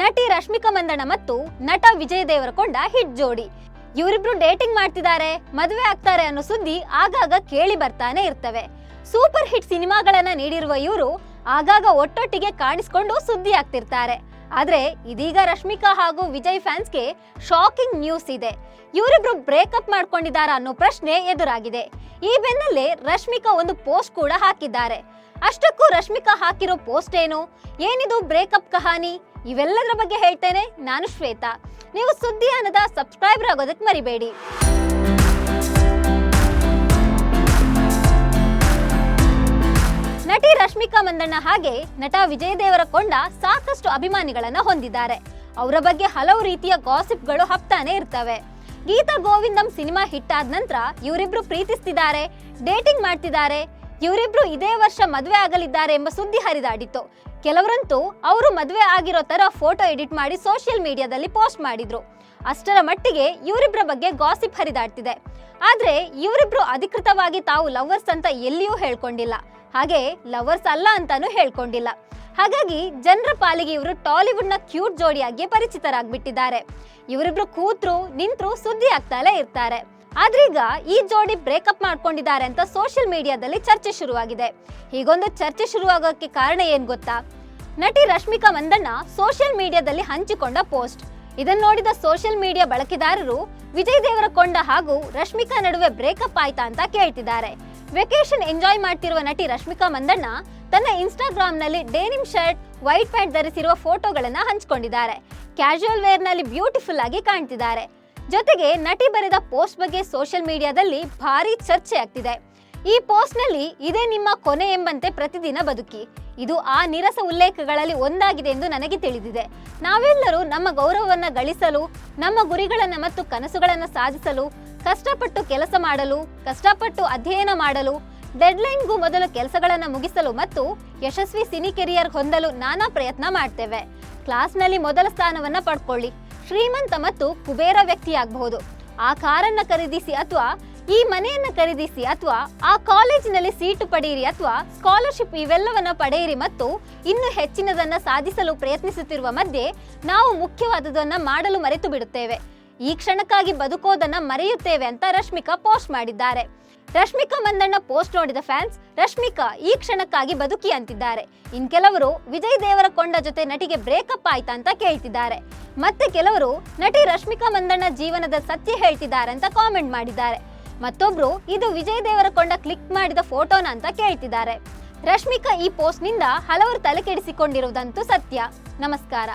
ನಟಿ ರಶ್ಮಿಕಾ ಮಂದಣ್ಣ ಮತ್ತು ನಟ ವಿಜಯ್ ದೇವರಕೊಂಡ ಹಿಟ್ ಜೋಡಿ. ಇವರಿಬ್ರು ಡೇಟಿಂಗ್ ಮಾಡ್ತಿದ್ದಾರೆ, ಮದುವೆ ಆಗ್ತಾರೆ ಅನ್ನೋ ಸುದ್ದಿ ಆಗಾಗ ಕೇಳಿ ಬರ್ತಾನೆ ಇರ್ತವೆ. ಸೂಪರ್ ಹಿಟ್ ಸಿನಿಮಾಗಳನ್ನ ನೀಡಿರುವ ಇವರು ಆಗಾಗ ಒಟ್ಟೊಟ್ಟಿಗೆ ಕಾಣಿಸ್ಕೊಂಡು ಸುದ್ದಿ ಆಗ್ತಿರ್ತಾರೆ. ಆದ್ರೆ ಇದೀಗ ರಶ್ಮಿಕಾ ಹಾಗೂ ವಿಜಯ್ ಫ್ಯಾನ್ಸ್ಗೆ ಶಾಕಿಂಗ್ ನ್ಯೂಸ್ ಇದೆ. ಇವರಿಬ್ರು ಬ್ರೇಕಪ್ ಮಾಡ್ಕೊಂಡಿದ್ದಾರಾ ಅನ್ನೋ ಪ್ರಶ್ನೆ ಎದುರಾಗಿದೆ. ಈ ಬೆನ್ನಲ್ಲೇ ರಶ್ಮಿಕಾ ಒಂದು ಪೋಸ್ಟ್ ಕೂಡ ಹಾಕಿದ್ದಾರೆ. ಅಷ್ಟಕ್ಕೂ ರಶ್ಮಿಕಾ ಹಾಕಿರೋ ಪೋಸ್ಟ್ ಏನು? ಏನಿದು ಬ್ರೇಕಪ್ ಕಹಾನಿ? ಇವೆಲ್ಲದರ ಬಗ್ಗೆ ಹೇಳ್ತೇನೆ ನಾನು ಶ್ವೇತಾ. ನೀವು ಸುದ್ದಿ ಅನ್ನದ ಸಬ್ಸ್ಕ್ರೈಬರ್ ಆಗೋದಕ್ಕೆ ಮರಿಬೇಡಿ. ನಟಿ ರಶ್ಮಿಕಾ ಮಂದಣ್ಣ ಹಾಗೆ ನಟ ವಿಜಯ್ ದೇವರಕೊಂಡ ಸಾಕಷ್ಟು ಅಭಿಮಾನಿಗಳನ್ನ ಹೊಂದಿದ್ದಾರೆ. ಅವರ ಬಗ್ಗೆ ಹಲವು ರೀತಿಯ ಗಾಸಿಪ್ಗಳು ಹಪ್ತಾನೆ ಇರ್ತವೆ. ಗೀತಾ ಗೋವಿಂದಂ ಸಿನಿಮಾ ಹಿಟ್ ಆದ ನಂತರ ಇವರಿಬ್ರು ಪ್ರೀತಿಸ್ತಿದ್ದಾರೆ, ಡೇಟಿಂಗ್ ಮಾಡ್ತಿದ್ದಾರೆ. ಇವರಿಬ್ರು ಇದೇ ವರ್ಷ ಮದುವೆ ಆಗಲಿದ್ದಾರೆ ಎಂಬ ಸುದ್ದಿ ಹರಿದಾಡಿತ್ತು. ಕೆಲವರಂತೂ ಅವರು ಮದುವೆ ಆಗಿರೋ ತರ ಫೋಟೋ ಎಡಿಟ್ ಮಾಡಿ ಸೋಷಿಯಲ್ ಮೀಡಿಯಾದಲ್ಲಿ ಪೋಸ್ಟ್ ಮಾಡಿದ್ರು. ಅಷ್ಟರ ಮಟ್ಟಿಗೆ ಇವರಿಬ್ಬರ ಬಗ್ಗೆ ಗಾಸಿಪ್ ಹರಿದಾಡ್ತಿದೆ. ಆದ್ರೆ ಇವರಿಬ್ರು ಅಧಿಕೃತವಾಗಿ ತಾವು ಲವರ್ಸ್ ಅಂತ ಎಲ್ಲಿಯೂ ಹೇಳ್ಕೊಂಡಿಲ್ಲ. ಹಾಗೆ ಲವರ್ಸ್ ಅಲ್ಲ ಅಂತಾನೂ ಹೇಳ್ಕೊಂಡಿಲ್ಲ. ಹಾಗಾಗಿ ಜನರ ಪಾಲಿಗೆ ಇವರು ಟಾಲಿವುಡ್ನ ಕ್ಯೂಟ್ ಜೋಡಿಯಾಗಿ ಪರಿಚಿತರಾಗ್ಬಿಟ್ಟಿದ್ದಾರೆ. ಇವರಿಬ್ರು ಕೂತ್ರು, ನಿಂತ್ರು ಸುದ್ದಿ ಆಗ್ತಾಲೇ ಇರ್ತಾರೆ. ಆದ್ರೀಗ ಈ ಜೋಡಿ ಬ್ರೇಕಪ್ ಮಾಡ್ಕೊಂಡಿದ್ದಾರೆ ಅಂತ ಸೋಷಿಯಲ್ ಮೀಡಿಯಾದಲ್ಲಿ ಚರ್ಚೆ ಶುರುವಾಗಿದೆ. ಹೀಗೊಂದು ಚರ್ಚೆ ಶುರುವಾಗೋಕೆ ಕಾರಣ ಏನ್ ಗೊತ್ತಾ? ನಟಿ ರಶ್ಮಿಕಾ ಮಂದಣ್ಣ ಸೋಷಿಯಲ್ ಮೀಡಿಯಾದಲ್ಲಿ ಹಂಚಿಕೊಂಡ ಪೋಸ್ಟ್. ಇದನ್ನು ನೋಡಿದ ಸೋಷಿಯಲ್ ಮೀಡಿಯಾ ಬಳಕೆದಾರರು, ವಿಜಯ್ ದೇವರಕೊಂಡ ಹಾಗೂ ರಶ್ಮಿಕಾ ನಡುವೆ ಬ್ರೇಕಪ್ ಆಯ್ತಾ ಅಂತ ಕೇಳ್ತಿದ್ದಾರೆ. ವೆಕೇಶನ್ ಎಂಜಾಯ್ ಮಾಡ್ತಿರುವ ನಟಿ ರಶ್ಮಿಕಾ ಮಂದಣ್ಣ ತನ್ನ ಇನ್ಸ್ಟಾಗ್ರಾಮ್ನಲ್ಲಿ ಡೇನಿಮ್ ಶರ್ಟ್, ವೈಟ್ ಪ್ಯಾಂಟ್ ಧರಿಸಿರುವ ಫೋಟೋಗಳನ್ನ ಹಂಚಿಕೊಂಡಿದ್ದಾರೆ. ಕ್ಯಾಶುಯಲ್ ವೇರ್ನಲ್ಲಿ ಬ್ಯೂಟಿಫುಲ್ ಆಗಿ ಕಾಣ್ತಿದ್ದಾರೆ. ಜೊತೆಗೆ ನಟಿ ಬರೆದ ಪೋಸ್ಟ್ ಬಗ್ಗೆ ಸೋಷಿಯಲ್ ಮೀಡಿಯಾದಲ್ಲಿ ಭಾರಿ ಚರ್ಚೆ ಆಗ್ತಿದೆ ಈ ಪೋಸ್ಟ್ನಲ್ಲಿ ಇದೇ ನಿಮ್ಮ ಕೊನೆ ಎಂಬಂತೆ ಪ್ರತಿದಿನ ಬದುಕಿ. ಇದು ಆ ನಿರಸ ಉಲ್ಲೇಖಗಳಲ್ಲಿ ಒಂದಾಗಿದೆ ಎಂದು ನನಗೆ ತಿಳಿದಿದೆ. ನಾವೆಲ್ಲರೂ ನಮ್ಮ ಗೌರವವನ್ನು ಗಳಿಸಲು, ನಮ್ಮ ಗುರಿಗಳನ್ನು ಮತ್ತು ಕನಸುಗಳನ್ನು ಸಾಧಿಸಲು, ಕಷ್ಟಪಟ್ಟು ಕೆಲಸ ಮಾಡಲು, ಕಷ್ಟಪಟ್ಟು ಅಧ್ಯಯನ ಮಾಡಲು, ಡೆಡ್ಲೈನ್ಗೂ ಮೊದಲು ಕೆಲಸಗಳನ್ನು ಮುಗಿಸಲು ಮತ್ತು ಯಶಸ್ವಿ ಸಿನಿ ಕೆರಿಯರ್ ಹೊಂದಲು ನಾನಾ ಪ್ರಯತ್ನ ಮಾಡ್ತೇವೆ. ಕ್ಲಾಸ್ನಲ್ಲಿ ಮೊದಲ ಸ್ಥಾನವನ್ನು ಪಡ್ಕೊಳ್ಳಿ. ಶ್ರೀಮಂತ ಮತ್ತು ಕುಬೇರ ವ್ಯಕ್ತಿಯಾಗಬಹುದು. ಆ ಕಾರನ್ನು ಖರೀದಿಸಿ ಅಥವಾ ಈ ಮನೆಯನ್ನ ಖರೀದಿಸಿ ಅಥವಾ ಆ ಕಾಲೇಜಿನಲ್ಲಿ ಸೀಟು ಪಡೆಯಿರಿ ಅಥವಾ ಸ್ಕಾಲರ್ಶಿಪ್ ಇವೆಲ್ಲವನ್ನ ಪಡೆಯಿರಿ ಮತ್ತು ಇನ್ನು ಹೆಚ್ಚಿನದನ್ನ ಸಾಧಿಸಲು ಪ್ರಯತ್ನಿಸುತ್ತಿರುವ ಮಧ್ಯೆ ನಾವು ಮುಖ್ಯವಾದದನ್ನ ಮಾಡಲು ಮರೆತು ಬಿಡುತ್ತೇವೆ. ಈ ಕ್ಷಣಕ್ಕಾಗಿ ಬದುಕೋದನ್ನ ಮರೆಯುತ್ತೇವೆ ಅಂತ ರಶ್ಮಿಕಾ ಪೋಸ್ಟ್ ಮಾಡಿದ್ದಾರೆ. ರಶ್ಮಿಕಾ ಮಂದಣ್ಣ ಪೋಸ್ಟ್ ನೋಡಿದ ಫ್ಯಾನ್ಸ್, ರಶ್ಮಿಕಾ ಈ ಕ್ಷಣಕ್ಕಾಗಿ ಬದುಕಿ ಅಂತಿದ್ದಾರೆ. ಇನ್ ಕೆಲವರು ವಿಜಯ್ ದೇವರಕೊಂಡ ಜೊತೆ ನಟಿಗೆ ಬ್ರೇಕಪ್ ಆಯ್ತಾ ಅಂತ ಕೇಳ್ತಿದ್ದಾರೆ. ಮತ್ತೆ ಕೆಲವರು ನಟಿ ರಶ್ಮಿಕಾ ಮಂದಣ್ಣ ಜೀವನದ ಸತ್ಯ ಹೇಳ್ತಿದ್ದಾರೆ ಅಂತ ಕಾಮೆಂಟ್ ಮಾಡಿದ್ದಾರೆ. ಮತ್ತೊಬ್ರು, ಇದು ವಿಜಯ್ ದೇವರಕೊಂಡ ಕ್ಲಿಕ್ ಮಾಡಿದ ಫೋಟೋನ ಅಂತ ಕೇಳ್ತಿದ್ದಾರೆ. ರಶ್ಮಿಕಾ ಈ ಪೋಸ್ಟ್ನಿಂದ ಹಲವರು ತಲೆ ಕೆಡಿಸಿಕೊಂಡಿರುವುದಂತೂ ಸತ್ಯ. ನಮಸ್ಕಾರ.